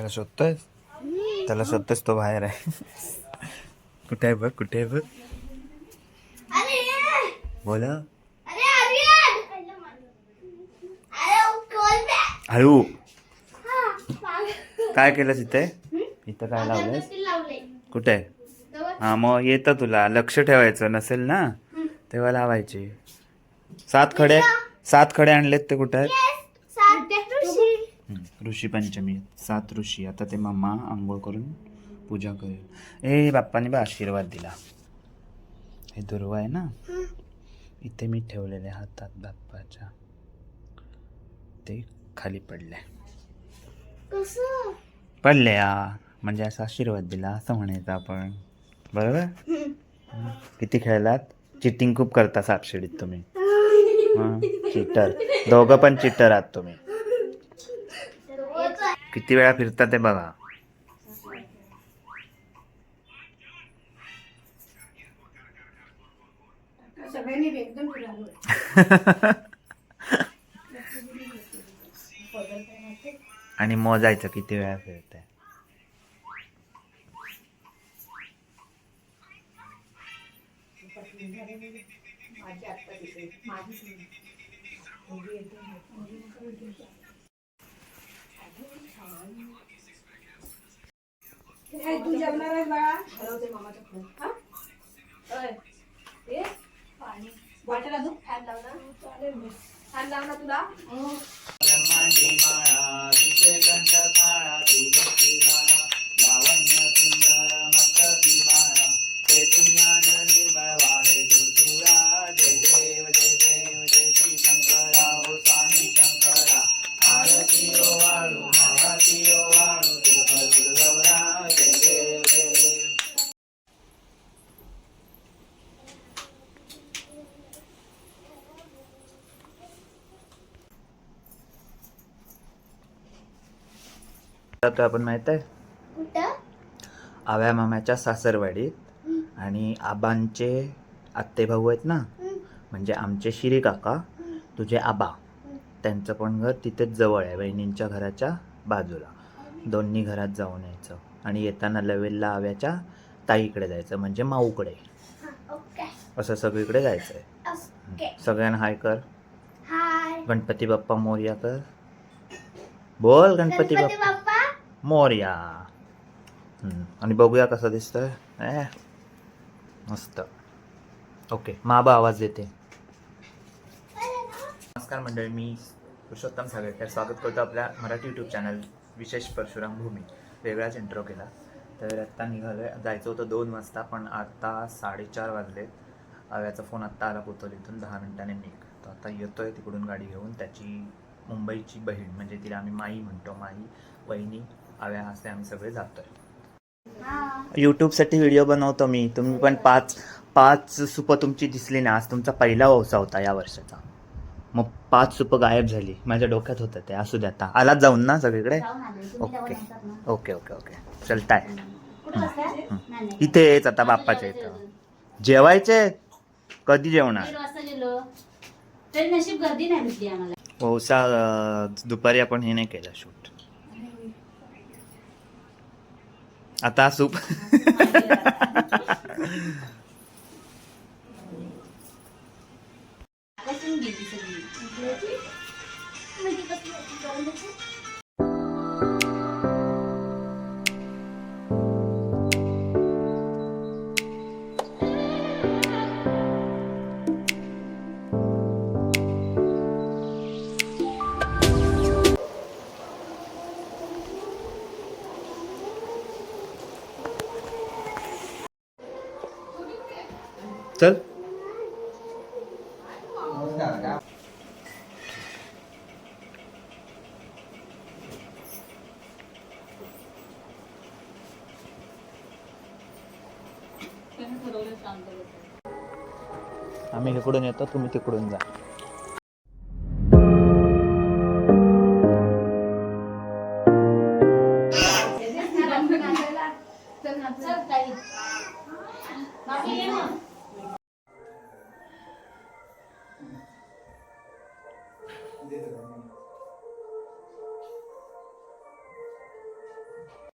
त्याला शोधतोय? त्याला शोधतोयस तो बाहेर आहे. कुठे आहे बघ कुठे आहे बघ? बोला. हळू काय केलं तिथे इथं काय लावलंय. कुठे? हा मग येतं तुला. लक्ष ठेवायचं नसेल ना तेव्हा लावायची. सात खडे सात खडे आणलेत ते कुठे आहेत? हम्म, ऋषी पंचमी सात ऋषी. आता ते मम्मा आंघोळ करून पूजा करेल. ए बाप्पाने बा आशीर्वाद दिला. हे दुर्वा आहे ना? इथे मी ठेवलेले हातात बाप्पाच्या. ते खाली पडले पडले या म्हणजे असा आशीर्वाद दिला असं म्हणायचं आपण. बरोबर. किती खेळलात? चिटिंग खूप करता सापशिडीत तुम्ही. चिटर. दोघं पण चिटर आहात तुम्ही. किती वेळा फिरता ते बघा. आणि मोजायचं किती वेळा फिरताय तू जेवणार आहे बाळा? हलवते मामाच्या पुढे. हा? ओय. ए, पाणी. बॉटल अजून फॅन लावला. फॅन लावला तुला? जातोय आपण माहीत आहे? आव्या मामाच्या सासरवाडीत. आणि आबांचे आत्ते भाऊ आहेत ना? म्हणजे आमचे शिरी काका तुझे आबा. त्यांचं पण घर तिथेच जवळ आहे वहिनींच्या घराच्या बाजूला. दोन्ही घरात जाऊन यायचं. आणि येताना लवेलला आव्याच्या ताईकडे जायचं म्हणजे माऊकडे. असं सगळीकडे जायचं आहे. सगळ्यांना हाय कर. गणपती बाप्पा मोर्या कर. बोल गणपती बाप्पा. मोर्या. आणि बघूया कसं दिसतंय. ए, मस्त. ओके माबा आवाज देते. नमस्कार मंडळी मी पुरुषोत्तम सागरकर. स्वागत करतो आपल्या मराठी यूट्यूब चॅनल विशेष परशुराम भूमी. वेगळाच इंट्रो केला. तर आत्ता निघालो आहे जायचं होतं दोन वाजता पण आत्ता साडेचार वाजले. याचा फोन आत्ता आला कोतोलीतून दहा मिनिटाने निघ. तर आता येतोय तिकडून गाडी घेऊन. त्याची मुंबईची बहीण म्हणजे तिला आम्ही माई म्हणतो. माई वहिनी. आव्या असे आम्ही सगळे जातोय. यूट्यूबसाठी व्हिडिओ बनवतो मी. तुम्ही पण पाच पाच सुपं तुमची दिसली ना आज तुमचा पहिला वसा होता या वर्षाचा. मग पाच सुपं गायब झाली. माझ्या डोक्यात होतं ते. असू द्या आता. आलाच जाऊन ना सगळीकडे? ओके. Okay okay okay. चलताय. इथेच आता बाप्पाच्या इथं. जेवायचे? कधी जेवणार? गेलो. तरी नशीब गर्दी नाही भेटली आम्हाला. वौसा अं, दुपारी आपण हे नाही केलं शूट आता सूप कसून चल आम्ही इकडून येतो तुम्ही तिकडून जा चल ताई बाकी दे देगा